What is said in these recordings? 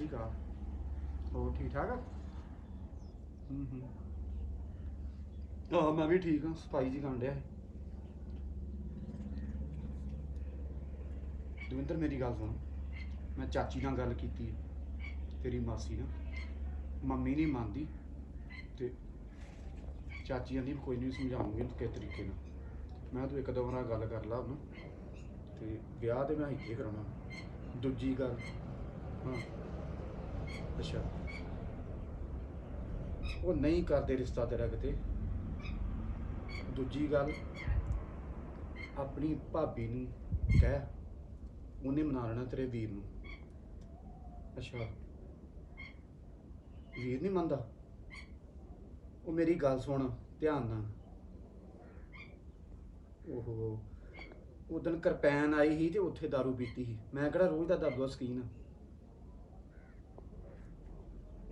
ਸ੍ਰੀ ਅਕਾਲ। ਹੋਰ ਠੀਕ ਠਾਕ ਹੂੰ ਹੂੰ। ਆਹ ਮੈਂ ਵੀ ਠੀਕ ਹਾਂ ਸਫ਼ਾਈ ਜੀ ਕਰਨ ਡਿਆ ਸੀ। ਦਵਿੰਦਰ ਮੇਰੀ ਗੱਲ ਸੁਣ। ਮੈਂ ਚਾਚੀ ਨਾਲ ਗੱਲ ਕੀਤੀ ਹੈ ਤੇਰੀ ਮਾਸੀ ਨਾਲ। ਮੰਮੀ ਨਹੀਂ ਮੰਨਦੀ ਤੇ ਚਾਚੀ ਕਹਿੰਦੀ ਵੀ ਕੋਈ ਨਹੀਂ ਸਮਝਾਉਂਗੀ ਤੂੰ ਕਿਸ ਤਰੀਕੇ ਨਾਲ। ਮੈਂ ਕਿਹਾ ਤੂੰ ਇੱਕ ਦੋ ਵਾਰ ਗੱਲ ਕਰ ਲਾ ਉਹਨੂੰ ਤੇ ਵਿਆਹ ਤੇ ਮੈਂ ਇੱਥੇ ਕਰਾਉਣਾ। ਦੂਜੀ ਗੱਲ ਹਾਂ। ਅੱਛਾ। ਉਹ ਨਹੀਂ ਕਰਦੇ ਰਿਸ਼ਤਾ ਤੇਰਾ ਕਿਤੇ। ਦੂਜੀ ਗੱਲ, ਆਪਣੀ ਭਾਬੀ ਨੂੰ ਕਹਿ, ਉਹਨੇ ਮਨਾ ਲੈਣਾ ਤੇਰੇ ਵੀਰ ਨੂੰ। ਅੱਛਾ। ਵੀਰ ਨਹੀਂ ਮੰਨਦਾ। ਉਹ ਮੇਰੀ ਗੱਲ ਸੁਣ, ਧਿਆਨ ਨਾਲ। ਓਹੋ। ਉਦੋਂ ਕਰਪੈਨ ਆਈ ਸੀ ਤੇ ਉੱਥੇ दारू ਪੀਤੀ ਸੀ। ਮੈਂ ਕਿਹੜਾ ਰੋਜ਼ ਦਾ ਦਾਰੂ ਦਾ ਸਕੀਨ ਆ।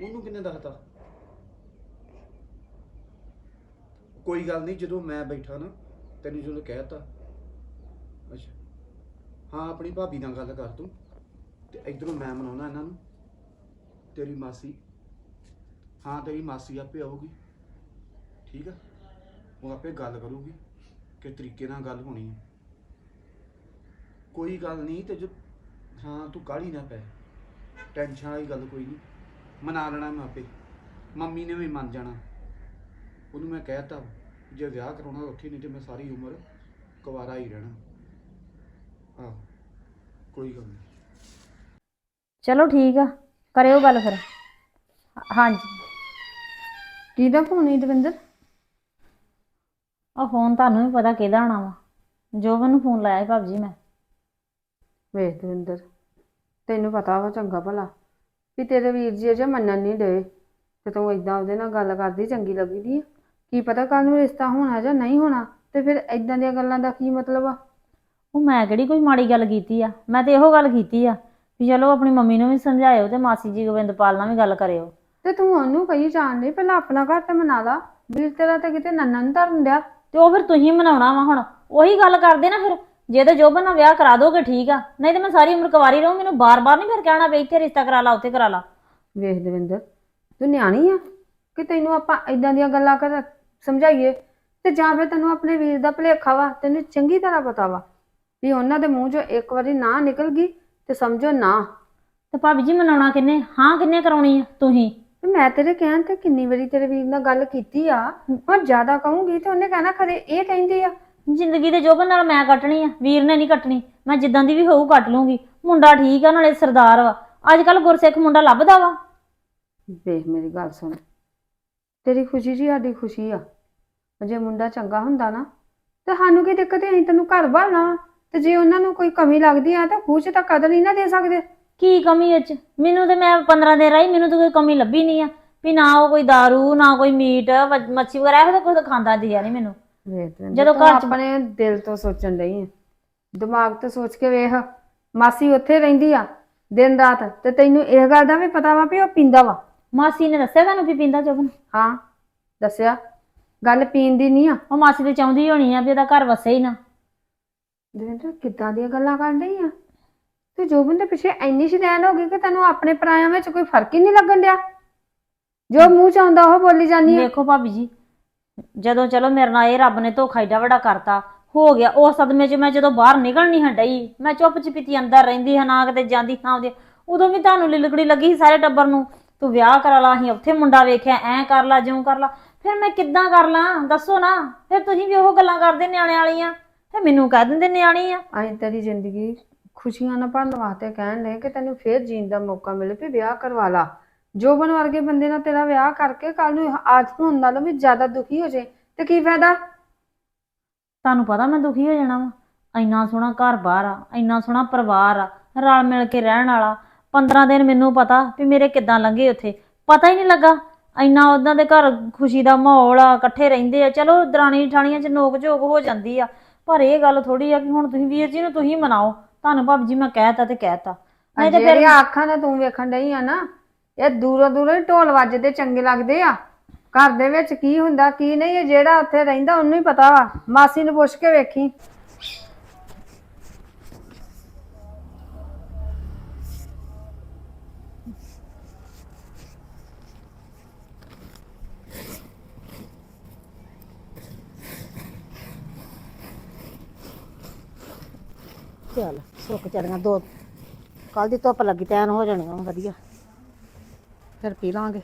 ਉਹਨੂੰ ਕਿੰਨੇ ਦੱਸਤਾ ਕੋਈ ਗੱਲ ਨਹੀਂ, ਜਦੋਂ ਮੈਂ ਬੈਠਾ ਨਾ, ਤੈਨੂੰ ਜਦੋਂ ਕਹਿਤਾ। ਅੱਛਾ। ਹਾਂ, ਆਪਣੀ ਭਾਬੀ ਨਾਲ ਗੱਲ ਕਰ ਤੂੰ। ਤੇ ਇਧਰੋਂ ਮੈਂ ਮਨਾਉਣਾ ਇਹਨਾਂ ਨੂੰ। ਤੇਰੀ ਮਾਸੀ। ਹਾਂ, ਤੇਰੀ ਮਾਸੀ ਆਪੇ ਆਊਗੀ। ਠੀਕ ਆ? ਉਹ ਆਪੇ ਗੱਲ ਕਰੂਗੀ ਕਿ ਤਰੀਕੇ ਨਾਲ ਗੱਲ ਹੋਣੀ ਹੈ ਕੋਈ ਗੱਲ ਨਹੀਂ ਤੇ ਜੋ ਹਾਂ, ਤੂੰ ਕਾਹਲੀ ਨਾ ਪੈ। ਟੈਨਸ਼ਨ ਵਾਲੀ ਗੱਲ ਕੋਈ ਨਹੀਂ। ਮਨਾ ਲੈਣਾ ਮੈਂ ਆਪੇ ਮੰਮੀ ਨੇ ਵੀ ਮੰਨ ਜਾਣਾ। ਉਹਨੂੰ ਮੈਂ ਕਹਿਤਾ ਜੇ ਵਿਆਹ ਕਰਾਉਣਾ ਉੱਥੇ ਨਹੀਂ ਤੇ ਮੈਂ ਸਾਰੀ ਉਮਰ ਕੁਵਾਰਾ ਹੀ ਰਹਿਣਾ। ਆਹ ਕੋਈ ਗੱਲ ਨਹੀਂ। ਚਲੋ ਠੀਕ ਆ ਕਰਿਓ ਗੱਲ ਫਿਰ। ਹਾਂਜੀ। ਕਿਹਦਾ ਫੋਨ ਹੈ ਦਵਿੰਦਰ? ਆ ਫੋਨ ਤੁਹਾਨੂੰ ਵੀ ਪਤਾ ਕਿਹਦਾ ਆਣਾ ਵਾ। ਜੋਬਨ ਨੂੰ ਫੋਨ ਲਾਇਆ ਸੀ ਭਾਬੀ ਜੀ ਮੈਂ। ਵੇਖ ਦਵਿੰਦਰ ਤੈਨੂੰ ਪਤਾ ਵਾ ਚੰਗਾ ਭਲਾ। ਵੀ ਤੇਰੇ ਵੀਰ ਜੀ ਅਜੇ ਮੰਨਣ ਨਹੀਂ ਡਏ। ਤੇ ਤੂੰ ਇਦਾਂ ਉਹਦੇ ਨਾਲ ਗੱਲ ਕਰਦੀ ਚੰਗੀ ਲੱਗਦੀ ਆ। ਕੀ ਪਤਾ ਕੱਲ ਨੂੰ ਰਿਸ਼ਤਾ ਹੋਣਾ ਜਾਂ ਨਹੀਂ ਹੋਣਾ ਤੇ ਫਿਰ ਇਦਾਂ ਦੀਆਂ ਗੱਲਾਂ ਦਾ ਕੀ ਮਤਲਬ ਆ? ਉਹ ਮੈਂ ਕਿਹੜੀ ਕੋਈ ਮਾੜੀ ਗੱਲ ਕੀਤੀ ਆ? ਮੈਂ ਤੇ ਇਹੋ ਗੱਲ ਕੀਤੀ ਆ ਵੀ ਚਲੋ ਆਪਣੀ ਮੰਮੀ ਨੂੰ ਵੀ ਸਮਝਾਇਓ ਤੇ ਮਾਸੀ ਜੀ ਗੋਬਿੰਦਪਾਲ ਨਾਲ ਵੀ ਗੱਲ ਕਰਿਓ। ਤੇ ਤੂੰ ਉਹਨੂੰ ਕਹੀ ਜਾਣ ਡਈ ਪਹਿਲਾਂ ਆਪਣਾ ਘਰ ਤੇ ਮਨਾ ਲਾ। ਵੀਰ ਤੇਰਾ ਤਾਂ ਕਿਤੇ ਨੰਨਨ ਧਰਨ ਡਿਆ। ਤੇ ਉਹ ਫਿਰ ਤੁਸੀਂ ਮਨਾਉਣਾ ਵਾ ਹੁਣ। ਉਹੀ ਗੱਲ ਕਰਦੇ ਨਾ ਫਿਰ। ਜੇ ਤੇ ਜੋਬਨ ਨਾਲ ਵਿਆਹ ਕਰਾ ਦੋਗੇ ਠੀਕ ਆ ਨਹੀਂ ਤੇ ਮੈਂ ਸਾਰੀ ਉਮਰ ਕੁਵਾਰੀ ਰਹੂੰ ਮੈਨੂੰ ਬਾਰ-ਬਾਰ ਨਹੀਂ ਫਿਰ ਕਹਿਣਾ ਵੀ ਇੱਥੇ ਰਿਸ਼ਤਾ ਕਰਾ ਲਾ ਉੱਥੇ ਕਰਾ ਲਾ। ਵੇਖ ਦਵਿੰਦਰ ਤੂੰ ਨਿਆਣੀ ਆ ਕਿ ਤੈਨੂੰ ਆਪਾਂ ਇਦਾਂ ਦੀਆਂ ਗੱਲਾਂ ਕਰ ਸਮਝਾਈਏ? ਤੇ ਜਾਂ ਫਿਰ ਤੈਨੂੰ ਆਪਣੇ ਵੀਰ ਦਾ ਭੁਲੇਖਾ ਵਾ ਤੈਨੂੰ ਚੰਗੀ ਤਰ੍ਹਾਂ ਪਤਾ ਵਾ ਵੀ ਉਹਨਾਂ ਦੇ ਮੂੰਹ ਚੋਂ ਇੱਕ ਵਾਰੀ ਨਾ ਨਿਕਲ ਗਈ ਤੇ ਸਮਝੋ ਨਾ। ਤੇ ਭਾਬੀ ਜੀ ਮਨਾਉਣਾ ਕਿੰਨੇ? ਹਾਂ ਕਿੰਨੇ ਕਰਾਉਣੀ ਆ ਤੁਸੀਂ? ਤੇ ਮੈਂ ਤੇਰੇ ਕਹਿਣ ਤੇ ਕਿੰਨੀ ਵਾਰੀ ਤੇਰੇ ਵੀਰ ਨਾਲ ਗੱਲ ਕੀਤੀ ਆ। ਹੁਣ ਜ਼ਿਆਦਾ ਕਹੂੰਗੀ ਤੇ ਉਹਨੇ ਕਹਿਣਾ ਖਰੇ ਇਹ ਕਹਿੰਦੀ ਆ ਜ਼ਿੰਦਗੀ ਦੇ ਜੋਬਨ ਨਾਲ ਮੈਂ ਕੱਟਣੀ ਆ ਵੀਰ ਨੇ ਨਹੀਂ ਕੱਟਣੀ ਮੈਂ ਜਿੱਦਾਂ ਦੀ ਵੀ ਹੋਊ ਕੱਟ ਲੂੰਗੀ। ਮੁੰਡਾ ਠੀਕ ਆ ਨਾਲੇ ਸਰਦਾਰ ਵਾ। ਅੱਜ ਕੱਲ ਗੁਰਸਿੱਖ ਮੁੰਡਾ ਲੱਭਦਾ ਵਾ। ਵੇਖ ਮੇਰੀ ਗੱਲ ਸੁਣ। ਤੇਰੀ ਖੁਸ਼ੀ ਜੀ ਸਾਡੀ ਖੁਸ਼ੀ ਆ। ਜੇ ਮੁੰਡਾ ਚੰਗਾ ਹੁੰਦਾ ਨਾ ਤੇ ਸਾਨੂੰ ਕੀ ਦਿੱਕਤ ਹੈ? ਅਸੀਂ ਤੈਨੂੰ ਘਰ ਭਾਲਣਾ ਵਾ। ਤੇ ਜੇ ਉਹਨਾਂ ਨੂੰ ਕੋਈ ਕਮੀ ਲੱਗਦੀ ਆ ਤਾਂ ਖੂਚ ਤਾਂ ਕਦਰ ਨਹੀਂ ਨਾ ਦੇ ਸਕਦੇ। ਕੀ ਕਮੀ ਵਿੱਚ? ਮੈਨੂੰ ਤੇ ਮੈਂ 15 ਦਿਨ ਰਹੀ ਮੈਨੂੰ ਤਾਂ ਕੋਈ ਕਮੀ ਲੱਭੀ ਨਹੀਂ ਆ। ਵੀ ਨਾ ਉਹ ਕੋਈ दारू ਨਾ ਕੋਈ ਮੀਟ ਮੱਛੀ ਵਗੈਰਾ ਇਹੋ ਜਿਹਾ ਕੁਝ ਖਾਂਦਾ ਦਿਆ ਨਹੀਂ ਮੈਨੂੰ। ਵੇਖ ਜਦੋਂ ਘਰ ਚ- ਆਪਣੇ ਦਿਲ ਤੋਂ ਸੋਚਣ ਆ। ਦਿਮਾਗ ਤੋਂ ਸੋਚ ਕੇ ਵੇਖ। ਮਾਸੀ ਉੱਥੇ ਰਹਿੰਦੀ ਆ ਦਿਨ ਰਾਤ ਤੇ ਤੈਨੂੰ ਇਹ ਗੱਲ ਦਾ ਵੀ ਪਤਾ ਵਾ ਵੀ ਉਹ ਪੀਂਦਾ ਵਾ। ਮਾਸੀ ਨੇ ਦੱਸਿਆ ਤੁਹਾਨੂੰ ਵੀ ਪੀਂਦਾ ਜੋਬਨ? ਹਾਂ ਦੱਸਿਆ। ਗੱਲ ਪੀਣ ਦੀ ਨਹੀਂ ਆ। ਉਹ ਮਾਸੀ ਤੇ ਚਾਹੁੰਦੀ ਹੋਣੀ ਆ ਵੀ ਇਹਦਾ ਘਰ ਵਸੇ ਹੀ ਨਾ। ਦਵਿੰਦਰ ਕਿੱਦਾਂ ਦੀਆਂ ਗੱਲਾਂ ਕਰਨ ਡਈ ਆ? ਤੇ ਜੋਬਨ ਦੇ ਪਿੱਛੇ ਇੰਨੀ ਸ਼ਦੈਨ ਹੋ ਗਈ ਕਿ ਤੈਨੂੰ ਆਪਣੇ ਪਰਾਇਆਂ ਵਿੱਚ ਕੋਈ ਫ਼ਰਕ ਹੀ ਨਹੀਂ ਲੱਗਣ ਡਿਆ? ਜੋ ਮੂੰਹ ਚ ਆਉਂਦਾ ਉਹ ਬੋਲੀ ਜਾਂਦੀ ਆ। ਦੇਖੋ ਭਾਬੀ ਜੀ ਜਦੋਂ ਚਲੋ ਮੇਰੇ ਨਾਲ ਇਹ ਰੱਬ ਨੇ ਧੋਖਾ ਏਡਾ ਵੱਡਾ ਕਰਤਾ, ਹੋ ਗਿਆ ਉਸ ਸਦਮੇ 'ਚ ਮੈਂ ਜਦੋਂ ਬਾਹਰ ਨਿਕਲ ਨਹੀਂ ਹਟਈ ਮੈਂ ਚੁੱਪ ਚਪੀਤੀ ਅੰਦਰ ਰਹਿੰਦੀ ਹਾਂ, ਨਾ ਕਿਤੇ ਜਾਂਦੀ ਨਾ ਆਉਂਦੀ ਉਦੋਂ ਵੀ ਤੁਹਾਨੂੰ ਲਿਲਕੜੀ ਲੱਗੀ ਸੀ ਸਾਰੇ ਟੱਬਰ ਨੂੰ, ਤੂੰ ਵਿਆਹ ਕਰਾ ਲਾ, ਅਸੀਂ ਉੱਥੇ ਮੁੰਡਾ ਵੇਖਿਆ, ਐਂ ਕਰ ਲਾ, ਜਿਉਂ ਕਰ ਲਾ, ਫਿਰ ਮੈਂ ਕਿੱਦਾਂ ਕਰ ਲਾਂ, ਦੱਸੋ ਨਾ, ਫਿਰ ਤੁਸੀਂ ਵੀ ਉਹ ਗੱਲਾਂ ਕਰਦੇ ਨਿਆਣੇ ਵਾਲੀਆਂ, ਫਿਰ ਮੈਨੂੰ ਕਹਿ ਦਿੰਦੇ ਨਿਆਣੀ ਆ। ਅਸੀਂ ਤੇਰੀ ਜ਼ਿੰਦਗੀ ਖੁਸ਼ੀਆਂ ਨਾਲ ਭਰਨ ਵਾਸਤੇ ਕਹਿਣ ਡਏ ਕਿ ਤੈਨੂੰ ਫੇਰ ਜੀਣ ਦਾ ਮੌਕਾ ਮਿਲੇ ਵੀ ਵਿਆਹ ਕਰਵਾ ਲਾ। ਜੋਬਨ ਵਰਗੇ ਬੰਦੇ ਨਾਲ ਤੇਰਾ ਵਿਆਹ ਕਰਕੇ ਕੱਲ ਨੂੰ ਅੱਜ ਹੁਣ ਨਾਲੋਂ ਵੀ ਜ਼ਿਆਦਾ ਦੁਖੀ ਹੋ ਜਾਏ ਤੇ ਕੀ ਫਾਇਦਾ? ਤੁਹਾਨੂੰ ਪਤਾ ਮੈਂ ਦੁਖੀ ਹੋ ਜਾਣਾ ਵਾ। ਇੰਨਾ ਸੋਹਣਾ ਘਰ-ਬਾਰ ਆ ਇੰਨਾ ਸੋਹਣਾ ਪਰਿਵਾਰ ਆ ਰਲ ਮਿਲ ਕੇ ਰਹਿਣ ਵਾਲਾ। 15 ਦਿਨ ਮੈਨੂੰ ਪਤਾ ਵੀ ਮੇਰੇ ਕਿੱਦਾਂ ਲੰਘੇ ਉੱਥੇ। ਪਤਾ ਹੀ ਨਹੀਂ ਲੱਗਾ। ਇੰਨਾ ਉਹਨਾਂ ਦੇ ਘਰ ਖੁਸ਼ੀ ਦਾ ਮਾਹੌਲ ਆ ਇਕੱਠੇ ਰਹਿੰਦੇ ਆ। ਚਲੋ ਦਰਾਣੀ ਠਾਣੀਆਂ 'ਚ ਨੋਕ ਝੋਕ ਹੋ ਜਾਂਦੀ ਆ। ਪਰ ਇਹ ਗੱਲ ਥੋੜੀ ਆ ਕਿ ਹੁਣ ਤੁਸੀਂ ਵੀਰ ਜੀ ਨੂੰ ਤੁਸੀਂ ਮਨਾਓ। ਤੁਹਾਨੂੰ ਭਾਬੀ ਜੀ ਮੈਂ ਕਹਿਤਾ ਤੇ ਕਹਿਤਾ। ਨਹੀਂ ਤੇ ਫਿਰ ਅੱਖਾਂ ਨਾਲ ਤੂੰ ਵੇਖਣ ਡਈ ਆ ਨਾ ਇਹ ਦੂਰੋਂ ਦੂਰੋਂ ਹੀ ਢੋਲ ਵੱਜਦੇ, ਚੰਗੇ ਲੱਗਦੇ ਆ। ਘਰ ਦੇ ਵਿੱਚ ਕੀ ਹੁੰਦਾ, ਕੀ ਨਹੀਂ, ਇਹ ਜਿਹੜਾ ਉੱਥੇ ਰਹਿੰਦਾ, ਉਹਨੂੰ ਹੀ ਪਤਾ ਵਾ। ਮਾਸੀ ਨੂੰ ਪੁੱਛ ਕੇ ਵੇਖੀ। ਚੱਲ, ਸੁੱਕ ਚੜੀਆਂ ਦੋ। ਕੱਲ ਦੀ ਧੁੱਪ ਲੱਗੀ ਟੈਨ ਹੋ ਜਾਣੀਆਂ ਵਧੀਆ। ਫਿਰ ਪੀ ਲਾਂਗੇ।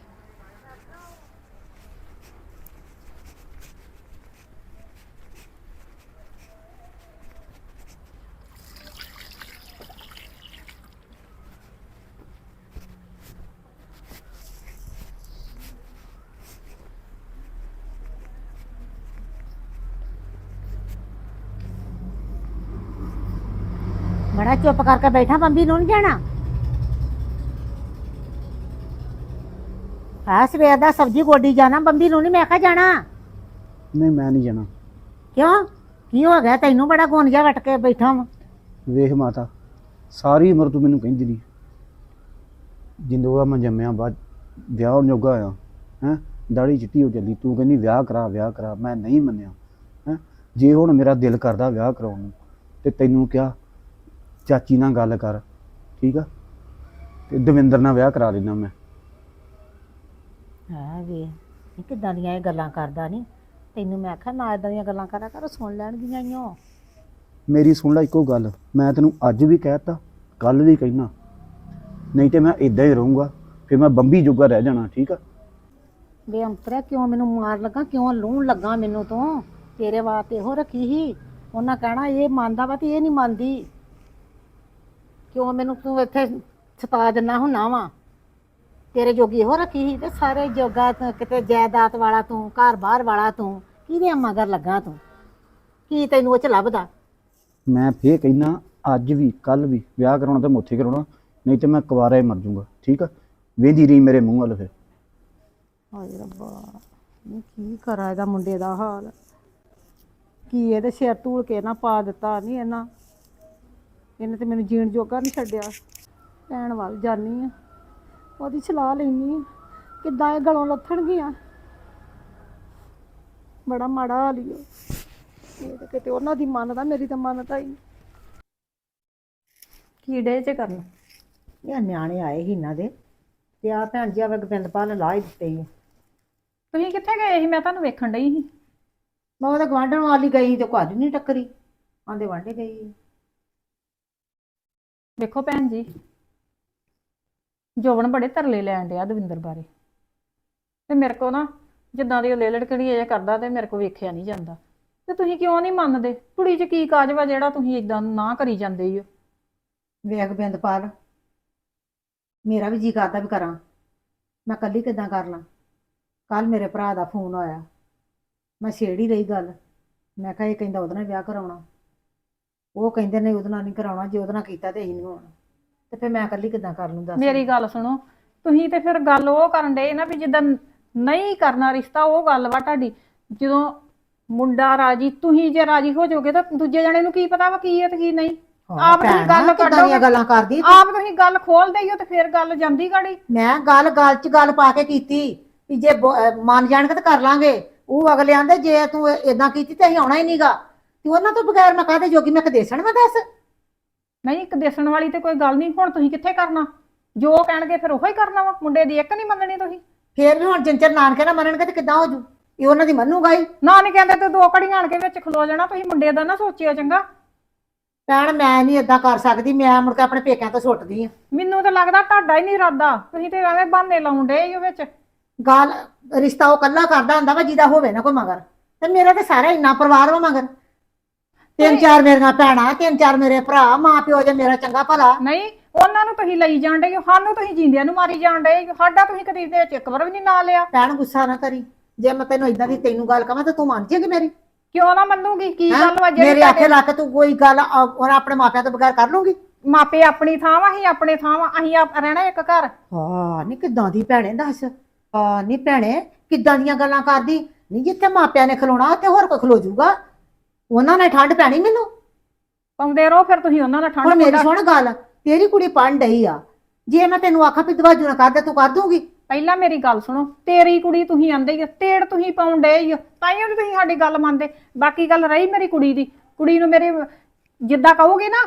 ਬੜਾ ਚੁੱਪ ਕਰਕੇ ਬੈਠਾ ਬੰਬੀ ਨੂੰ ਨਹੀਂ ਜਾਣਾ? ਹਾਂ ਸਵੇਰ ਦਾ ਸਬਜ਼ੀ ਗੋਡੀ ਜਾਣਾ ਬੰਬੀ ਨੂੰ ਨਹੀਂ ਮੈਂ ਕਿਹਾ ਜਾਣਾ। ਨਹੀਂ ਮੈਂ ਨਹੀਂ ਜਾਣਾ। ਕਿਉਂ? ਕੀ ਹੋ ਗਿਆ? ਤੈਨੂੰ ਬੜਾ ਗੋਨਿਆ ਵਟ ਕੇ ਬੈਠਾ ਵਾਂ। ਵੇਖ ਮਾਤਾ ਸਾਰੀ ਉਮਰ ਤੂੰ ਮੈਨੂੰ ਕਹਿੰਦੀ ਨਹੀਂ ਜਿੰਦੋਂ ਮੈਂ ਜੰਮਿਆ ਬਾਅਦ ਵਿਆਹ ਹੋਣ ਜੋਗਾ ਆ ਹੈ? ਦਾੜੀ ਚਿੱਟੀ ਹੋ ਚੱਲੀ ਤੂੰ ਕਹਿੰਦੀ ਵਿਆਹ ਕਰਾ ਵਿਆਹ ਕਰਾ ਮੈਂ ਨਹੀਂ ਮੰਨਿਆ ਹੈ? ਜੇ ਹੁਣ ਮੇਰਾ ਦਿਲ ਕਰਦਾ ਵਿਆਹ ਕਰਾਉਣ ਨੂੰ ਤੇ ਤੈਨੂੰ ਕਿਹਾ ਚਾਚੀ ਨਾਲ ਗੱਲ ਕਰ ਠੀਕ ਆ? ਤੇ ਦਵਿੰਦਰ ਨਾਲ ਵਿਆਹ ਕਰਾ ਦੇਣਾ ਮੈਂ। ਹਾਂ ਵੇ ਇਹ ਕਿੱਦਾਂ ਦੀਆਂ ਇਹ ਗੱਲਾਂ ਕਰਦਾ ਨਹੀਂ ਤੈਨੂੰ ਮੈਂ ਆਖਿਆ ਨਾ ਇਦਾਂ ਦੀਆਂ ਗੱਲਾਂ ਕਰਿਆ ਕਰ ਸੁਣ ਲੈਣਗੀਆਂ ਈਓ ਮੇਰੀ ਸੁਣ ਲੈ ਇੱਕੋ ਗੱਲ। ਮੈਂ ਤੈਨੂੰ ਅੱਜ ਵੀ ਕਹਿਤਾ ਕੱਲ ਵੀ ਕਹਿਣਾ ਨਹੀਂ ਤੇ ਮੈਂ ਇਦਾਂ ਹੀ ਰਹੂੰਗਾ ਫਿਰ ਮੈਂ ਬੰਬੀ ਜੋਗਾ ਰਹਿ ਜਾਣਾ ਠੀਕ ਆ? ਵੇ ਅੰਤਰਾ ਕਿਉਂ ਮੈਨੂੰ ਮਾਰ ਲੱਗਾ? ਕਿਉਂ ਲੂਣ ਲੱਗਾ ਮੈਨੂੰ ਤੋਂ? ਤੇਰੇ ਵਾਸਤੇ ਇਹੋ ਰੱਖੀ ਸੀ। ਉਹਨਾਂ ਕਹਿਣਾ ਇਹ ਮੰਨਦਾ ਵਾ ਤੇ ਇਹ ਨਹੀਂ ਮੰਨਦੀ। ਕਿਉਂ ਮੈਨੂੰ ਤੂੰ ਇੱਥੇ ਛਤਾ ਦਿੰਨਾ ਹੁੰਨਾ ਵਾ? ਤੇਰੇ ਜੋਗੀ ਇਹੋ ਰੱਖੀ ਸੀ ਤੇ ਸਾਰੇ ਜੋਗਾ ਤੂੰ ਕਿਤੇ ਜਾਇਦਾਦ ਵਾਲਾ ਤੂੰ ਘਰ ਬਾਹਰ ਵਾਲਾ ਤੂੰ ਕਿਹਦੇ ਮਗਰ ਲੱਗਾ ਤੂੰ? ਕੀ ਤੈਨੂੰ ਉਹ ਚ ਲੱਭਦਾ? ਮੈਂ ਫੇਰ ਕਹਿਣਾ ਅੱਜ ਵੀ ਕੱਲ ਵੀ ਵਿਆਹ ਕਰਾਉਣਾ ਤੇ ਮੋਥੇ ਕਰਾਉਣਾ ਨਹੀਂ ਤੇ ਮੈਂ ਕੁਵਾਰਾ ਹੀ ਮਰ ਜਾਊਂਗਾ ਠੀਕ ਆ? ਵੇਂਦੀ ਰਹੀ ਮੇਰੇ ਮੂੰਹ ਵੱਲ ਫਿਰ। ਹਾਏ ਰੱਬਾ ਮੈਂ ਕੀ ਕਰਾਂ ਇਹਦਾ ਮੁੰਡੇ ਦਾ ਹਾਲ? ਕੀ ਇਹਦੇ ਸਿਰ ਧੂਲ ਕੇ ਨਾ ਪਾ ਦਿੱਤਾ ਨਹੀਂ ਇਹਨਾਂ? ਇਹਨੇ ਤੇ ਮੈਨੂੰ ਜੀਣ ਜੋਗਾ ਨਹੀਂ ਛੱਡਿਆ। ਭੈਣ ਵੱਲ ਜਾਨੀ ਆ। ਉਹਦੀ ਸਲਾਹ ਲੈਣੀ ਕਿੱਦਾਂ ਇਹ ਗਲੋਂ ਲੱਥਣਗੀਆਂ ਬੜਾ ਮਾੜਾ ਹਾਲ ਓ। ਇਹ ਤਾਂ ਕਿਤੇ ਉਹਨਾਂ ਦੀ ਮੰਨਦਾ ਮੇਰੀ ਤਾਂ ਮੰਨਦਾ ਹੀ। ਕੀੜੇ ਚ ਕਰਨ ਇਹ ਨਿਆਣੇ ਆਏ ਸੀ ਇਹਨਾਂ ਦੇ ਤੇ ਆ ਭੈਣ ਜੀ ਆ ਗੋਬਿੰਦਪਾਲ ਲਾ ਹੀ ਦਿੱਤੇ ਓ। ਤੁਸੀਂ ਕਿੱਥੇ ਗਏ ਸੀ ਮੈਂ ਤੁਹਾਨੂੰ ਵੇਖਣ ਡਈ ਸੀ ਮੈਂ ਉਹਦੇ ਗਵਾਂਢਣ ਵਾਲੀ ਗਈ ਤੇ ਕੁਝ ਨਹੀਂ ਟੱਕਰੀ ਆਂਦੇ ਵਾਂਢੇ ਗਈ ਵੇਖੋ ਭੈਣ ਜੀ ਜੋਬਨ ਬੜੇ ਤਰਲੇ ਲੈਣ ਡਿਆ ਦਵਿੰਦਰ ਬਾਰੇ। ਤੇ ਮੇਰੇ ਕੋ ਨਾ ਜਿੱਦਾਂ ਦੀ ਉਹ ਲੈ ਲੜਕਣੀ ਇਹ ਕਰਦਾ ਤੇ ਮੇਰੇ ਕੋ ਵੇਖਿਆ ਨਹੀਂ ਜਾਂਦਾ। ਤੇ ਤੁਸੀਂ ਕਿਉਂ ਨਹੀਂ ਮੰਨਦੇ? ਕੁੜੀ 'ਚ ਕੀ ਕਾਜ ਵਾ ਜਿਹੜਾ ਤੁਸੀਂ ਇਦਾਂ ਨਾ ਕਰੀ ਜਾਂਦੇ ਹੋ ਵੇਖ ਬਿੰਦਪਾਲ, ਮੇਰਾ ਵੀ ਜੀ ਕਰਦਾ ਵੀ ਕਰਾਂ। ਮੈਂ ਕੱਲੀ ਕਿਦਾਂ ਕਰ ਲਾਂ? ਕੱਲ ਮੇਰੇ ਭਰਾ ਦਾ ਫੋਨ ਆਇਆ। ਮੈਂ ਛੇੜੀ ਰਹੀ ਗੱਲ। ਮੈਂ ਕਿਹਾ ਇਹ ਕਹਿੰਦਾ ਉਹਦੇ ਨਾਲ ਵਿਆਹ ਕਰਾਉਣਾ। ਉਹ ਕਹਿੰਦੇ ਨੇ ਉਹਦੇ ਨਾਲ ਨਹੀਂ ਕਰਾਉਣਾ, ਜੇ ਉਹਦੇ ਨਾਲ ਕੀਤਾ ਤੇ ਅਸੀਂ ਨਹੀਂ ਹੋਣਾ। ਤੇ ਫਿਰ ਮੈਂ ਕੱਲੀ ਕਿਦਾਂ ਕਰ ਲੂੰ ਦੱਸ। ਮੇਰੀ ਗੱਲ ਸੁਣੋ ਤੁਸੀਂ ਤੇ ਫਿਰ ਗੱਲ ਉਹ ਕਰਨ ਡੇ ਨਾ ਵੀ ਜਿੱਦਾਂ ਨਹੀਂ ਕਰਨਾ ਰਿਸ਼ਤਾ ਉਹ ਗੱਲ ਵਾ ਤੁਹਾਡੀ। ਜਦੋਂ ਮੁੰਡਾ ਰਾਜੀ ਤੁਸੀਂ ਜੇ ਰਾਜੀ ਹੋ ਜਾਓਗੇ ਤਾਂ ਦੂਜੇ ਜਣੇ ਨੂੰ ਕੀ ਪਤਾ ਵਾ ਕੀ ਹੈ ਤੇ ਕੀ ਨਹੀਂ? ਆਪ ਤੁਸੀਂ ਭੈਣ, ਗੱਲ ਕਿੱਦਾਂ ਗੱਲਾਂ ਕਰਦੀ ਤੂੰ? ਆਪ ਤੁਸੀਂ ਗੱਲ ਖੋਲਦੇ ਹੀ ਹੋ ਤੇ ਫਿਰ ਗੱਲ ਜਾਂਦੀ ਗਾੜੀ। ਮੈਂ ਗੱਲ ਗੱਲ ਚ ਗੱਲ ਪਾ ਕੇ ਕੀਤੀ ਵੀ ਜੇ ਬੋ- ਅਹ ਮੰਨ ਜਾਣਗੇ ਤਾਂ ਕਰ ਲਾਂਗੇ। ਉਹ ਅਗਲੇ ਆਂਦੇ ਜੇ ਤੂੰ ਇਦਾਂ ਕੀਤੀ ਤੇ ਅਸੀਂ ਆਉਣਾ ਹੀ ਨਹੀਂਗਾ ਤੇ ਉਹਨਾਂ ਤੋਂ ਬਗੈਰ ਮੈਂ ਕਾਹਦੇ ਜੋਗੀ? ਮੈਂ ਕਦੇਸਣ ਮੈਂ ਦੱਸ। ਨਹੀਂ ਇੱਕ ਦੇਸਣ ਵਾਲੀ ਤੇ ਕੋਈ ਗੱਲ ਨਹੀਂ ਹੁਣ ਤੁਸੀਂ ਕਿੱਥੇ ਕਰਨਾ? ਜੋ ਕਹਿਣਗੇ ਫਿਰ ਉਹੋ ਹੀ ਕਰਨਾ ਵਾ ਮੁੰਡੇ ਦੀ ਇੱਕ ਨਹੀਂ ਮੰਨਣੀ ਤੁਸੀਂ। ਫੇਰ ਵੀ ਹੁਣ ਜਿੰਚਰ ਨਾਨਕੇ ਨਾ ਮੰਨਣਗੇ ਤੇ ਕਿੱਦਾਂ ਹੋ ਜੂ? ਇਹ ਉਹਨਾਂ ਦੀ ਮੰਨੂਗਾ ਹੀ। ਨਾ ਨਹੀਂ ਕਹਿੰਦੇ ਤੇ ਦੋ ਘੜੀਆਂ ਆਣ ਕੇ ਵਿੱਚ ਖਲੋ ਜਾਣਾ ਤੁਸੀਂ ਮੁੰਡੇ ਦਾ ਨਾ ਸੋਚਿਓ ਚੰਗਾ। ਭੈਣ ਮੈਂ ਨਹੀਂ ਇਦਾਂ ਕਰ ਸਕਦੀ ਮੈਂ ਮੁੜ ਕੇ ਆਪਣੇ ਪੇਕਿਆਂ ਤੋਂ ਸੁੱਟਦੀ ਆ ਮੈਨੂੰ ਤਾਂ ਲੱਗਦਾ ਤੁਹਾਡਾ ਹੀ ਨਹੀਂ ਇਰਾਦਾ ਤੁਸੀਂ ਤੇ ਐਵੇਂ ਬਹਾਨੇ ਲਾਉਂਦੇ ਹੀ ਵਿੱਚ। ਗੱਲ ਰਿਸ਼ਤਾ ਉਹ ਕੱਲਾ ਕਰਦਾ ਹੁੰਦਾ ਵਾ ਜਿਹਦਾ ਹੋਵੇ ਨਾ ਕੋਈ ਮਗਰ। ਤੇ ਮੇਰਾ ਤੇ ਸਾਰਾ ਇੰਨਾ ਪਰਿਵਾਰ ਵਾ ਮਗਰ। ਤਿੰਨ ਚਾਰ ਮੇਰੀਆਂ ਭੈਣਾਂ ਤਿੰਨ ਚਾਰ ਮੇਰੇ ਭਰਾ ਮਾਂ ਪਿਓ ਜੇ ਮੇਰਾ ਚੰਗਾ ਭਲਾ। ਨਹੀਂ ਉਹਨਾਂ ਨੂੰ ਤੁਸੀਂ ਲਈ ਜਾਣ ਡੇ ਸਾਨੂੰ ਤੁਸੀਂ ਜਿੰਦਿਆਂ ਨੂੰ ਮਾਰੀ ਜਾਣ ਡੇ ਸਾਡਾ ਤੁਸੀਂ ਕਦੀ ਦੇ ਇੱਕ ਵਾਰ ਵੀ ਨਹੀਂ ਨਾਂ ਲਿਆ। ਭੈਣ ਗੁੱਸਾ ਨਾ ਕਰੀ। ਜੇ ਮੈਂ ਤੈਨੂੰ ਇਦਾਂ ਦੀ ਤੈਨੂੰ ਗੱਲ ਕਵਾਂ ਤਾਂ ਤੂੰ ਮੰਨ ਜਾਏਗੀ ਮੇਰੀ। ਕਿਉਂ ਨਾ ਮੰਨੂਗੀ? ਕੀ ਹੈਂ? ਗੱਲ ਵਾ ਜਿਹੜੀ ਮੇਰੇ ਆਖੇ ਕੇ ਤੂੰ ਕੋਈ ਗੱਲ ਅ- ਔਰ ਆਪਣੇ ਮਾਪਿਆਂ ਤੋਂ ਬਗੈਰ ਕਰ ਲੂੰਗੀ ਮਾਪੇ ਆਪਣੀ ਥਾਂ ਵਾ ਅਸੀਂ ਆਪਣੇ ਥਾਂ ਵਾ ਅਸੀਂ ਆਪ ਰਹਿਣਾ ਇੱਕ ਘਰ। ਹਾਂ ਨਹੀਂ ਕਿੱਦਾਂ ਦੀ ਭੈਣੇ ਦੱਸ। ਹਾਂ ਨਹੀਂ ਭੈਣੇ ਕਿੱਦਾਂ ਦੀਆਂ ਗੱਲਾਂ ਕਰਦੀ? ਨਹੀਂ ਜਿੱਥੇ ਮਾਪਿਆਂ ਨੇ ਖਲੋਣਾ ਤੇ ਹੋਰ ਕੋਈ ਖਲੋ ਜਾਊਗਾ। ਉਹਨਾਂ ਨੇ ਠੰਡ ਪੈਣੀ ਮੈਨੂੰ? ਪਾਉਂਦੇ ਰਹੋ ਫਿਰ ਤੁਸੀਂ ਉਹਨਾਂ ਨਾਲ ਠੰਡ ਹੁਣ ਮੇਰੀ ਸੁਣ ਗੱਲ ਤੇਰੀ ਕੁੜੀ ਪੜ੍ਹਨ ਡਈ ਆ। ਜੇ ਮੈਂ ਤੈਨੂੰ ਆਖਾਂ ਵੀ ਦਵਾਜੂ ਨਾ ਕਰਦੇ ਤੂੰ ਕਰ ਦੂੰਗੀ ਪਹਿਲਾਂ ਮੇਰੀ ਗੱਲ ਸੁਣੋ ਤੇਰੀ ਕੁੜੀ ਤੁਸੀਂ ਆਂਦੇ ਹੀ ਆ, ਤੇੜ ਤੁਸੀਂ ਪਾਉਣ ਡੇ ਹੀ ਤਾਈਓ ਨੀ ਤੁਸੀਂ ਸਾਡੀ ਗੱਲ ਮੰਨਦੇ। ਬਾਕੀ ਗੱਲ ਰਹੀ ਮੇਰੀ ਕੁੜੀ ਦੀ ਕੁੜੀ ਨੂੰ ਮੇਰੇ ਜਿੱਦਾਂ ਕਹੋਗੇ ਨਾ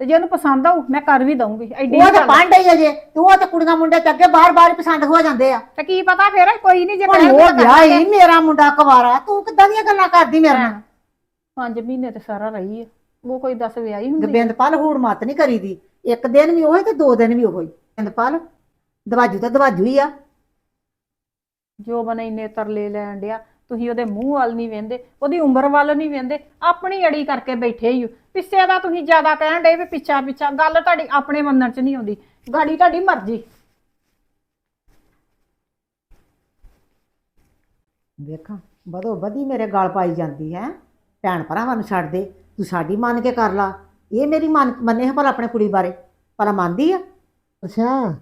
ਤੇ ਜੇ ਉਹਨੂੰ ਪਸੰਦ ਆਊ ਮੈਂ ਕਰ ਵੀ ਦਊਂਗੀ ਐਡੀ ਉਹ ਤਾਂ ਗੱਲ। ਪੜ੍ਹਨ ਡਈ ਅਜੇ ਤੇ ਉਹ ਤੇ ਕੁੜੀਆਂ ਮੁੰਡੇ ਤੇ ਅੱਗੇ ਬਾਰ-ਬਾਰ ਪਸੰਦ ਹੋ ਜਾਂਦੇ ਆ। ਤੇ ਕੀ ਪਤਾ ਫਿਰ ਕੋਈ ਨਹੀਂ ਜੇ ਹੁਣ ਉਹ ਵਿਆਹ। ਹੀ ਮੇਰਾ ਮੁੰਡਾ ਕੁਵਾਰਾ ਤੂੰ ਕਿੱਦਾਂ ਦੀਆਂ ਗੱਲਾਂ ਕਰਦੀ ਮੇਰੇ ਨਾਲ? ਪੰਜ ਮਹੀਨੇ ਤੇ ਸਾਰਾ ਰਹੀ ਹੈ ਉਹ ਕੋਈ ਦੱਸ ਵਿਆਹੀ ਹੁੰਦੀ ਆ? ਗੋਬਿੰਦਪਾਲ ਹੂੜ ਮਤ ਨਹੀਂ ਕਰੀਦੀ। ਇੱਕ ਦਿਨ ਵੀ ਉਹੀ ਤੇ ਦੋ ਦਿਨ ਵੀ ਉਹੀ ਗੋਬਿੰਦਪਾਲ ਦਵਾਜੂ ਤਾਂ ਦਵਾਜੂ ਹੀ ਆ। ਜੋ ਬਨ ਇੰਨੇ ਤਰਲੇ ਲੈਣ ਡਿਆ। ਤੁਸੀਂ ਉਹਦੇ ਮੂੰਹ ਵੱਲ ਨਹੀਂ ਵੇਂਦੇ ਉਹਦੀ ਉਮਰ ਵੱਲ ਨਹੀਂ ਵੇਂਦੇ। ਆਪਣੀ ਅੜੀ ਕਰਕੇ ਬੈਠੇ ਹੀ ਹੋ। ਪਿੱਛੇ ਦਾ ਤੁਸੀਂ ਜ਼ਿਆਦਾ ਕਹਿਣ ਡੇ ਵੀ ਪਿੱਛਾ ਪਿੱਛਾ। ਗੱਲ ਤੁਹਾਡੀ ਆਪਣੇ ਮੰਨਣ ਚ ਨਹੀਂ ਆਉਂਦੀ। ਗਾੜੀ ਤੁਹਾਡੀ ਮਰਜ਼ੀ। ਵੇਖਾਂ ਬਦੋ ਬਦੀ ਮੇਰੇ ਗਲ ਪਾਈ ਜਾਂਦੀ ਹੈ। ਭੈਣ ਭਰਾਵਾਂ ਨੂੰ ਛੱਡ ਦੇ ਤੂੰ ਸਾਡੀ ਮੰਨ ਕੇ ਕਰ ਲਾ। ਇਹ ਮੇਰੀ ਮੰਨ ਮੰਨੇ ਹੈ ਭਲਾ ਆਪਣੇ ਕੁੜੀ ਬਾਰੇ? ਭਲਾ ਮੰਨਦੀ ਆ? ਅੱਛਾ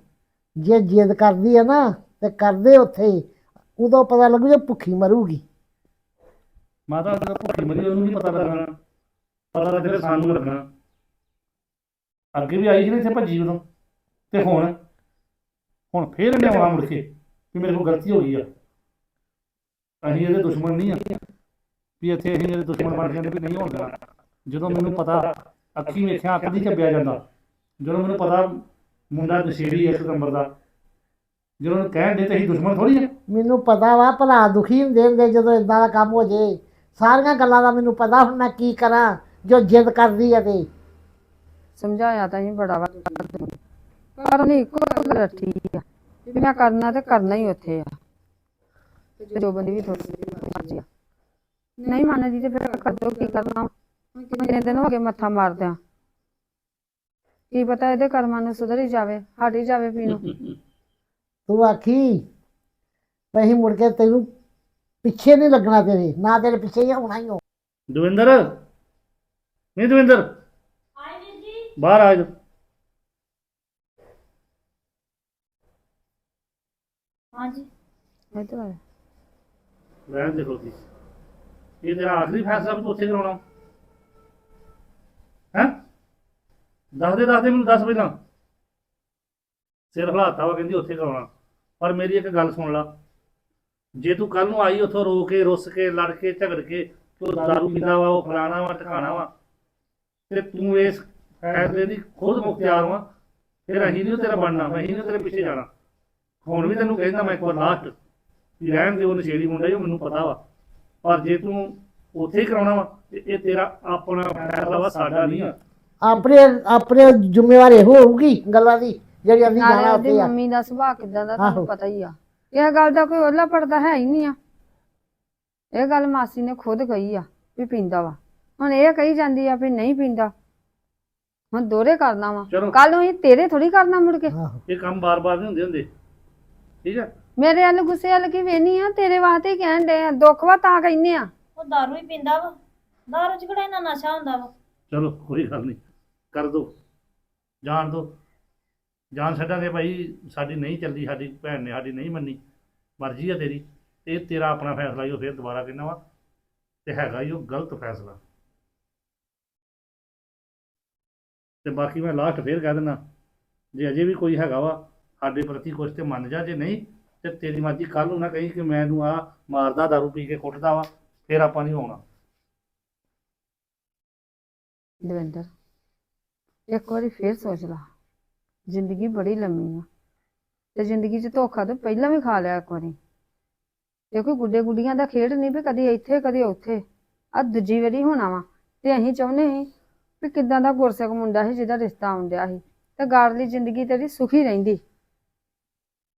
ਜੇ ਜਿੱਦ ਕਰਦੀ ਆ ਨਾ ਤੇ ਕਰਦੇ ਉੱਥੇ ਹੀ। ਉਦੋਂ ਪਤਾ ਲੱਗੂ ਜੇ ਭੁੱਖੀ ਮਰੂਗੀ। ਮਾਤਾ ਦਾ ਭੁੱਖੀ ਮਰੀ ਉਹਨੂੰ ਨਹੀਂ ਪਤਾ ਲੱਗਣਾ। ਪਤਾ ਲੱਗ ਰਿਹਾ ਸਾਨੂੰ ਲੱਗਣਾ। ਅੱਗੇ ਵੀ ਆਈ ਸੀ ਨਾ ਇੱਥੇ ਭੱਜੀ ਉਦੋਂ। ਤੇ ਹੁਣ? ਹੁਣ ਫੇਰ ਇਹਨੇ ਆਉਣਾ ਮੁੜ ਕੇ ਵੀ ਮੇਰੇ ਕੋਲ ਗਲਤੀ ਹੋ ਗਈ ਆ। ਅਸੀਂ ਇਹਦੇ ਦੁਸ਼ਮਣ ਨਹੀਂ ਆ। ਵੀ ਇੱਥੇ ਅਸੀਂ ਇਹਦੇ ਦੁਸ਼ਮਣ ਬਣ ਜਾਂਦੇ ਵੀ ਨਹੀਂ ਹੋਣ ਦੇਣਾ। ਜਦੋਂ ਮੈਨੂੰ ਪਤਾ ਅੱਖੀ ਵੇਖਿਆ ਅੱਖ ਦੀ ਚੱਬਿਆ ਜਾਂਦਾ। ਜਦੋਂ ਮੈਨੂੰ ਪਤਾ ਮੁੰਡਾ ਨਸ਼ੇੜੀ ਹੈ ਨੰਬਰ ਦਾ ਜਦੋਂ ਉਹਨੂੰ ਕਹਿਣ ਦੇ ਤੇ ਅਸੀਂ ਦੁਸ਼ਮਣ ਥੋੜੀ ਆ। ਮੈਨੂੰ ਪਤਾ ਵਾ ਭਲਾ ਦੁਖੀ ਹੁੰਦੇ ਹੁੰਦੇ ਜਦੋਂ ਇਦਾਂ ਦਾ ਕੰਮ ਹੋ ਜੇ। ਸਾਰੀਆਂ ਗੱਲਾਂ ਦਾ ਮੈਨੂੰ ਪਤਾ ਹੁਣ ਮੈਂ ਕੀ ਕਰਾਂ ਜੋ ਜਿੱਦ ਕਰਦੀ ਆ ਤੇ। ਸਮਝਾਇਆ ਤਾਂ ਹੀ ਬੜਾ ਵਾ। ਪਰ ਨਹੀਂ ਇੱਕੋ ਗੱਲ ਰੱਖੀ ਆ ਮੈਂ ਕਰਨਾ ਤੇ ਕਰਨਾ ਹੀ ਉੱਥੇ ਆ। ਤੇ ਜੋ ਬੰਦੀ ਵੀ ਥੋੜੀ ਮਰਜ਼ੀ ਆ। ਨਹੀਂ ਮੰਨਦੀ ਤੇ ਫਿਰ ਕਰ ਦੋ ਕੀ ਕਰਨਾ ਕਿੰਨੇ ਦਿਨ ਹੋ ਗਏ ਮੱਥਾ ਮਾਰਦਿਆਂ। ਕੀ ਪਤਾ ਇਹਦੇ ਕਰਮਾਂ ਨੂੰ ਸੁਧਰ ਹੀ ਜਾਵੇ ਹਟ ਹੀ ਜਾਵੇ ਪੀਣੋਂ ਤੂੰ ਆਖੀ ਅਸੀਂ ਮੁੜ ਕੇ ਤੈਨੂੰ ਪਿੱਛੇ ਨਹੀਂ ਲੱਗਣਾ ਤੇਰੇ ਨਾ ਤੇਰੇ ਪਿੱਛੇ ਹੀ ਹੋਣਾ ਹੀ ਹੋ ਦਵਿੰਦਰ ਨਹੀਂ ਦਵਿੰਦਰ। ਬਾਹਰ ਆ ਜਾ। ਹਾਂਜੀ। ਇੱਧਰ ਆ ਰਹਿਣ ਦੇ ਖੋਤੀ ਇਹ ਤੇਰਾ ਆਖਰੀ ਫੈਸਲਾ ਵੀ ਤੂੰ ਉੱਥੇ ਕਰਾਉਣਾ। ਹੈ? ਦੱਸ ਦੇ ਦੱਸ ਦੇ ਮੈਨੂੰ ਦੱਸ ਪਹਿਲਾਂ। ਸਿਰ ਹਲਾਤਾ ਵਾ ਕਹਿੰਦੀ ਉੱਥੇ ਕਰਾਉਣਾ। ਪਰ ਮੇਰੀ ਇੱਕ ਗੱਲ ਸੁਣ ਲਾ। ਜੇ ਤੂੰ ਕੱਲ ਨੂੰ ਆਈ ਉੱਥੋਂ ਰੋ ਕੇ ਰੁੱਸ ਕੇ ਲੜ ਕੇ ਝਗੜ ਕੇ ਤੂੰ ਦਾਰੂ ਪੀਂਦਾ ਵਾ ਉਹ ਫਲਾਣਾ ਵਾ ਟਿਕਾਣਾ ਵਾ ਤੇ ਤੂੰ ਇਸ ਫੈਸਲੇ ਦੀ ਖੁਦ ਮੁਖਤਿਆਰ ਵਾ ਫਿਰ ਅਸੀਂ ਨਹੀਂ ਤੇਰਾ ਬਣਨਾ ਮੈਂ ਨਹੀਂ ਤੇਰੇ ਪਿੱਛੇ ਜਾਣਾ। ਹੁਣ ਵੀ ਤੈਨੂੰ ਕਹਿੰਦਾ ਮੈਂ ਇੱਕ ਵਾਰ ਲਾਸਟ। ਰਹਿਣ ਦੇ ਉਹ ਨਸ਼ੇੜੀ ਮੁੰਡਾ ਜੋ ਮੈਨੂੰ ਪਤਾ ਵਾ। ਪਰ ਜੇ ਤੂੰ ਉੱਥੇ ਹੀ ਕਰਾਉਣਾ ਵਾ ਤੇ ਇਹ ਤੇਰਾ ਆਪਣਾ ਫੈਸਲਾ ਵਾ ਸਾਡਾ ਨਹੀਂ ਆ। ਆਪਣੇ ਆਪਣੇ ਜ਼ਿੰਮੇਵਾਰੀ ਹੋਊਗੀ ਗੱਲਾਂ ਦੀ ਜਿਹੜੀ ਅਸੀਂ ਨਾਲੇ ਜਾਣਾ ਉਹਦੀ ਉੱਥੇ ਆ। ਮੰਮੀ ਦਾ ਸੁਭਾਅ ਕਿਦਾਂ ਦਾ ਆਹੋ। ਤੁਹਾਨੂੰ ਪਤਾ ਹੀ ਆ। ਇਹ ਗੱਲ ਦਾ ਕੋਈ ਉਹਲਾ ਪੜਦਾ ਹੈ ਹੀ ਨਹੀਂ ਆ। ਇਹ ਗੱਲ ਮਾਸੀ ਨੇ ਖੁਦ ਕਹੀ ਆ ਵੀ ਪੀਂਦਾ ਵਾ। ਹੁਣ ਇਹ ਕਹੀ ਜਾਂਦੀ ਆ ਵੀ ਨਹੀਂ ਪੀਂਦਾ। ਹੁਣ ਦੋਰੇ ਕਰਨਾ ਵਾ। ਚਲੋ। ਕੱਲ ਨੂੰ ਇਹ ਤੇਰੇ ਥੋੜੀ ਕਰਨਾ ਮੁੜ ਕੇ। ਆਹੋ। ਇਹ ਕੰਮ ਬਾਰ-ਬਾਰ ਨਹੀਂ ਹੁੰਦੇ ਹੁੰਦੇ। ਠੀਕ ਹੈ ਮੇਰੇ ਵੱਲ ਗੁੱਸੇ ਵੱਲ ਕੀ ਵੇਨੀ ਆ? ਤੇਰੇ ਵਾਸਤੇ ਹੀ ਕਹਿਣ ਦੇ ਆ। ਦੁੱਖ ਵਾ ਤਾਂ ਕਹਿੰਨੇ ਆ। ਉਹ ਦਾਰੂ ਹੀ ਪੀਂਦਾ ਵਾ। ਦਾਰੂ ਚ ਕਿਹੜਾ ਇੰਨਾ ਨਸ਼ਾ ਹੁੰਦਾ ਵਾ? ਚਲੋ ਕੋਈ ਗੱਲ ਨਹੀਂ। ਕਰ ਦੋ। ਜਾਣ ਦੋ। ਜਾਣ ਛੱਡਾਂਗੇ ਭਾਈ। ਸਾਡੀ ਨਹੀਂ ਚੱਲਦੀ ਸਾਡੀ ਭੈਣ ਨੇ ਸਾਡੀ ਨਹੀਂ ਮੰਨੀ। ਮਰਜ਼ੀ ਆ ਤੇਰੀ। ਇਹ ਤੇਰਾ ਆਪਣਾ ਫੈਸਲਾ ਹੀ ਉਹ ਫਿਰ ਦੁਬਾਰਾ ਕਹਿੰਦਾ ਵਾ। ਤੇ ਹੈਗਾ ਹੀ ਉਹ ਗਲਤ ਫੈਸਲਾ। ਤੇ ਬਾਕੀ ਮੈਂ ਲਾਸਟ ਫੇਰ ਕਹਿ ਦਿੰਦਾ। ਜੇ ਅਜੇ ਵੀ ਕੋਈ ਹੈਗਾ ਵਾ ਸਾਡੇ ਪ੍ਰਤੀ ਕੁਛ ਤੇ ਮੰਨ ਜਾ। ਜੇ ਨਹੀਂ ਤੇ ਤੇਰੀ ਮਰਜ਼ੀ ਕੱਲ ਨੂੰ ਨਾ ਕਹੀਂ ਕਿ ਮੈਨੂੰ ਆ ਮਾਰਦਾ, ਦਾਰੂ ਪੀ ਕੇ ਕੁੱਟਦਾ ਵਾ, ਫਿਰ ਆਪਾਂ ਨਹੀਂ ਆਉਣਾ ਦਵਿੰਦਰ, ਇੱਕ ਵਾਰੀ ਫੇਰ ਸੋਚ ਲਾ। ਜ਼ਿੰਦਗੀ ਬੜੀ ਲੰਮੀ ਆ। ਤੇ ਜ਼ਿੰਦਗੀ 'ਚ ਧੋਖਾ ਤਾਂ ਪਹਿਲਾਂ ਵੀ ਖਾ ਲਿਆ ਇੱਕ ਵਾਰੀ। ਦੇਖੋ ਗੁੱਡੇ ਗੁੱਡੀਆਂ ਦਾ ਖੇਡ ਨਹੀਂ ਵੀ ਕਦੀ ਇੱਥੇ, ਕਦੀ ਉੱਥੇ ਆ ਦੂਜੀ ਵਾਰੀ ਹੋਣਾ ਵਾ। ਤੇ ਅਸੀਂ ਚਾਹੁੰਦੇ ਸੀ ਵੀ ਕਿੱਦਾਂ ਦਾ ਗੁਰਸਿੱਖ ਮੁੰਡਾ ਸੀ ਜਿਹਦਾ ਰਿਸ਼ਤਾ ਆਉਂਦਿਆ ਸੀ। ਤੇ ਗਾੜਲੀ ਜ਼ਿੰਦਗੀ ਤੇਰੀ ਸੁਖੀ ਰਹਿੰਦੀ।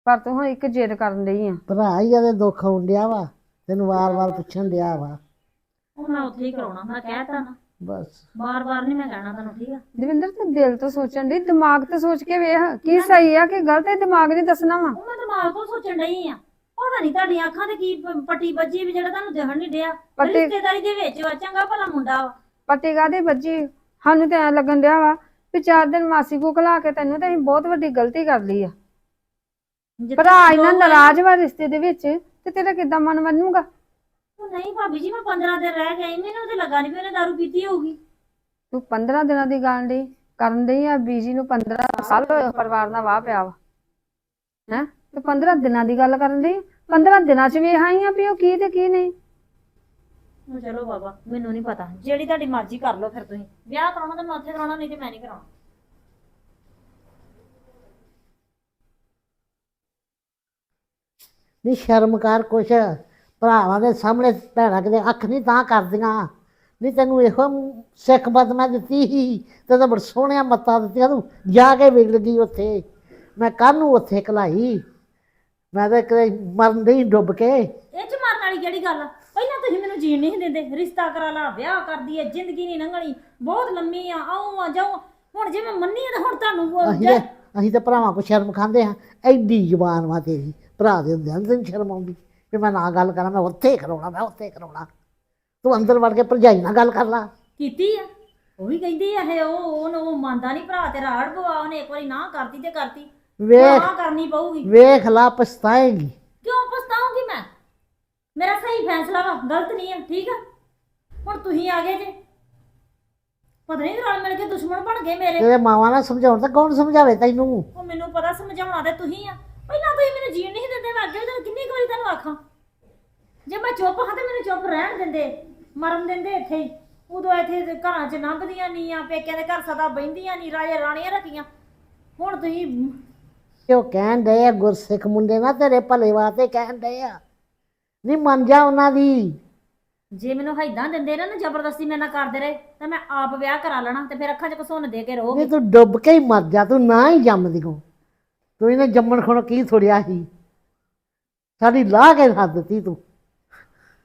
ਪਰ ਤੂੰ ਹੁਣ ਇੱਕ ਜਿੱਦ ਕਰਨ ਡਈ ਆ। ਭਰਾ ਹੀ ਇਹਦੇ ਦੁੱਖ ਆਉਣ ਡਿਆ ਵਾ ਤੈਨੂੰ ਵਾਰ-ਵਾਰ ਪੁੱਛਣ ਡਿਆ ਵਾ। ਉਹ ਮੈਂ ਉੱਥੇ ਹੀ ਕਰਾਉਣਾ ਮੈਂ ਕਹਿਤਾ ਨਾ। ਬਸ। ਬਾਰ-ਬਾਰ ਨਹੀਂ ਮੈਂ ਕਹਿਣਾ ਤੁਹਾਨੂੰ ਠੀਕ ਆ? ਦਵਿੰਦਰ ਤੂੰ ਦਿਲ ਤੋਂ ਸੋਚਣ ਡਈ ਦਿਮਾਗ ਤੇ ਸੋਚ ਕੇ ਵੇਖ ਕੀ ਸਹੀ ਆ ਕਿ ਗਲਤ ਹੈ ਦਿਮਾਗ ਨੇ ਦੱਸਣਾ ਵਾ। ਉਹ ਮੈਂ ਦਿਮਾਗ ਤੋਂ ਸੋਚਣ ਡਈ ਆ। ਪਤਾ ਨਹੀਂ ਤੁਹਾਡੀਆਂ ਅੱਖਾਂ ਤੇ ਕੀ ਪ- ਪੱਟੀ ਵੱਜੀ ਵੀ ਜਿਹੜਾ ਤੁਹਾਨੂੰ ਦਿਖਣ ਨਹੀਂ ਡਿਆ। ਪੱਟੀ- ਰਿਸ਼ਤੇਦਾਰੀ ਦੇ ਵਿੱਚ ਵਾ ਚੰਗਾ ਭਲਾ ਮੁੰਡਾ ਵਾ। ਪੱਟੀ ਕਾਹਦੇ ਵੱਜੀ? ਸਾਨੂੰ ਤਾਂ ਐ ਲੱਗਣ ਡਿਆ ਵਾ ਵੀ ਚਾਰ ਦਿਨ ਮਾਸੀ ਕੋ ਖਲਾ ਕੇ ਤੈਨੂੰ ਤਾਂ ਅਸੀਂ ਬਹੁਤ ਵੱਡੀ ਗਲਤੀ ਕਰ ਲਈ ਆ। ਜਿੱਥੇ ਭਰਾ ਇੰਨਾ ਜੋ ਨਾਰਾਜ਼ ਵਾ ਰਿਸ਼ਤੇ ਦੇ ਵਿੱਚ ਤੇ ਤੇਰਾ ਕਿੱਦਾਂ ਮਨ ਮੰਨੂਗਾ? ਉਹ ਨਹੀਂ ਭਾਬੀ ਜੀ ਮੈਂ 15 ਦਿਨ ਰਹਿ ਗਈ ਮੈਨੂੰ ਤੇ ਲੱਗਾ ਨਹੀਂ ਵੀ ਉਹਨੇ ਦਾਰੂ ਪੀਤੀ ਹੋਊਗੀ। ਤੂੰ 15 ਦਿਨਾਂ ਦੀ ਗੱਲ ਡਈ ਕਰਨ ਡਈ ਆ ਬੀਜੀ ਨੂੰ 15 ਸਾਲ ਹੋਏ ਪਰਿਵਾਰ ਨਾਲ ਵਾਹ ਪਿਆ ਵਾ। ਹੈ? ਤੇ 15 ਦਿਨਾਂ ਦੀ ਗੱਲ ਕਰਨ ਡਈ? 15 ਦਿਨਾਂ ਚ ਵੇਖ ਆਈ ਆ ਵੀ ਉਹ ਕੀ ਤੇ ਕੀ ਨਹੀਂ? ਹੁਣ ਚਲੋ ਬਾਬਾ ਮੈਨੂੰ ਨਹੀਂ ਪਤਾ। ਜਿਹੜੀ ਤੁਹਾਡੀ ਮਰਜ਼ੀ ਕਰ ਲਓ ਫਿਰ ਤੁਸੀਂ। ਵਿਆਹ ਕਰਾਉਣਾ ਤਾਂ ਮੈਂ ਉੱਥੇ ਕਰਾਉਣਾ ਨਹੀਂ ਤੇ ਮੈਂ ਨਹੀਂ ਕਰਾਉਣਾ। ਨਹੀਂ ਸ਼ਰਮ ਕਰ ਕੁਛ। ਭਰਾਵਾਂ ਦੇ ਸਾਹਮਣੇ ਭੈਣਾਂ ਕਿਤੇ ਅੱਖ ਨਹੀਂ ਤਾਂ ਕਰਦੀਆਂ। ਨਹੀਂ ਤੈਨੂੰ ਇਹੋ ਸਿੱਖ ਮਤ ਮੈਂ ਦਿੱਤੀ ਸੀ। ਤੇ ਤਾਂ ਬੜ ਸੋਹਣੀਆਂ ਮੱਤਾਂ ਦਿੱਤੀਆਂ। ਤੂੰ ਜਾ ਕੇ ਵਿਗੜ ਗਈ ਉੱਥੇ। ਮੈਂ ਕੱਲ ਨੂੰ ਉੱਥੇ ਕਲਾਈ ਮੈਂ ਤਾਂ ਕਿਤੇ ਮਰਨ ਨਹੀਂ ਡੁੱਬ ਕੇ। ਇਹ ਚ ਮਾਰਨ ਵਾਲੀ ਕਿਹੜੀ ਗੱਲ ਆ? ਪਹਿਲਾਂ ਤੁਸੀਂ ਮੈਨੂੰ ਜੀਣ ਨਹੀਂ ਸੀ ਦਿੰਦੇ। ਰਿਸ਼ਤਾ ਕਰਾ ਲਾ ਵਿਆਹ ਕਰਦੀ ਐ ਜ਼ਿੰਦਗੀ ਨਹੀਂ ਲੰਘਣੀ। ਬਹੁਤ ਲੰਮੀ ਆ ਆਉਂ ਆ ਜਾਉਂ ਹੁਣ ਜੇ ਮੈਂ ਮੰਨੀ ਆ ਤਾਂ ਹੁਣ ਤੁਹਾਨੂੰ ਉਹ ਅਸੀਂ ਤੇ ਅਸੀਂ ਤੇ ਭਰਾਵਾਂ ਕੋ ਸ਼ਰਮ ਖਾਂਦੇ ਹਾਂ। ਐਡੀ ਜ਼ੁਬਾਨ ਵਾ ਤੇਰੀ। ਭਰਾ ਦੇ ਹੁੰਦੇ ਹਨ ਤੈਨੂੰ ਸ਼ਰਮ ਆਉਂਦੀ ਕਿ ਮੈਂ ਨਾ ਗੱਲ ਕਰਾਂ ਮੈਂ ਉੱਥੇ ਕਰਾਉਣਾ ਮੈਂ ਉੱਥੇ ਕਰਾਉਣਾ ਤੂੰ ਅੰਦਰ ਵੜ ਕੇ ਭਰਜਾਈ ਨਾਲ ਗੱਲ ਕਰ ਲਾ। ਕੀਤੀ ਆ? ਉਹ ਵੀ ਕਹਿੰਦੀ ਆ ਇਹ ਉਹ ਉਹਨੂੰ ਉਹ ਮੰਨਦਾ ਨਹੀਂ ਭਰਾ ਤੇਰਾ ਅੜ ਗਵਾ ਉਹਨੇ ਇੱਕ ਵਾਰੀ ਨਾ ਕਰਤੀ ਤੇ ਕਰਤੀ। ਵੇਖ ਨਾ ਕਰਨੀ ਪਊਗੀ। ਵੇਖ ਲਾ ਪਛਤਾਏਗੀ। ਕਿਉਂ ਪਛਤਾਉਂਗੀ ਮੈਂ? ਮੇਰਾ ਸਹੀ ਫੈਸਲਾ ਵਾ ਗਲਤ ਨਹੀਂ ਹੈ ਠੀਕ ਆ? ਹੁਣ ਤੁਸੀਂ ਆ ਗਏ ਜੇ। ਪਤਾ ਨਹੀਂ ਰਲ ਮਿਲ ਕੇ ਦੁਸ਼ਮਣ ਬਣ ਗਏ ਮੇਰੇ। ਤੇਰੇ ਮਾਵਾਂ ਨਾਲ ਸਮਝਾਉਣ ਤਾਂ ਕੌਣ ਸਮਝਾਵੇ ਤੈਨੂੰ? ਉਹ ਮੈਨੂੰ ਪਤਾ ਸਮਝਾਉਣਾ ਤੇ ਤੁਸੀਂ ਆ। ਪਹਿਲਾਂ ਤੁਸੀਂ ਮੈਨੂੰ ਜੀਣ ਨਹੀਂ ਦਿੰਦੇ ਮੈਂ ਅੱਗੇ ਵੀ ਤਾਂ ਕਿੰਨੀ ਕੁ ਵਾਰੀ ਤੁਹਾਨੂੰ ਆਖਾਂ। ਜੇ ਮੈਂ ਚੁੱਪ ਹਾਂ ਤੇ ਮੈਨੂੰ ਚੁੱਪ ਰਹਿਣ ਦਿੰਦੇ ਮਰਨ ਦਿੰਦੇ ਇੱਥੇ ਹੀ। ਉਦੋਂ ਇੱਥੇ ਤੇ ਘਰਾਂ 'ਚ ਲੰਘਦੀਆਂ ਨਹੀਂ ਆ ਪੇਕਿਆਂ ਦੇ ਘਰ ਸਦਾ ਬਹਿੰਦੀਆਂ ਨਹੀਂ ਰਾਜੇ ਰਾਣੀਆਂ ਰੱਖੀਆਂ। ਹੁਣ ਤੁਸੀਂ ਕਿ ਉਹ ਕਹਿਣ ਡਏ ਆ ਗੁਰਸਿੱਖ ਮੁੰਡੇ ਨਾ ਤੇਰੇ ਭਲੇ ਵਾਸਤੇ ਕਹਿਣ ਡਏ ਆ। ਨਹੀਂ ਮੰਨ ਜਾ ਉਹਨਾਂ ਦੀ। ਜੇ ਮੈਨੂੰ ਹੈਦਾਂ ਦਿੰਦੇ ਨਾ ਨਾ ਜ਼ਬਰਦਸਤੀ ਮੇਰੇ ਨਾਲ ਕਰਦੇ ਰਹੇ ਤਾਂ ਮੈਂ ਆਪ ਵਿਆਹ ਕਰਾ ਲੈਣਾ ਤੇ ਫਿਰ ਅੱਖਾਂ 'ਚ ਘਸੁੰਨ ਦੇ ਕੇ ਰਹੋਗੇ। ਨਹੀਂ ਤੂੰ ਡੁੱਬ ਕੇ ਹੀ ਮਰ ਜਾ ਤੂੰ ਨਾ ਹੀ ਜੰਮਦੀ ਕੋ ਤੂੰ ਇਹਨੇ ਜੰਮਣ ਖਣੋ ਕੀ ਥੋੜਿਆ ਸੀ? ਸਾਡੀ ਲਾਹ ਕੇ ਰੱਖ ਦਿੱਤੀ ਤੂੰ।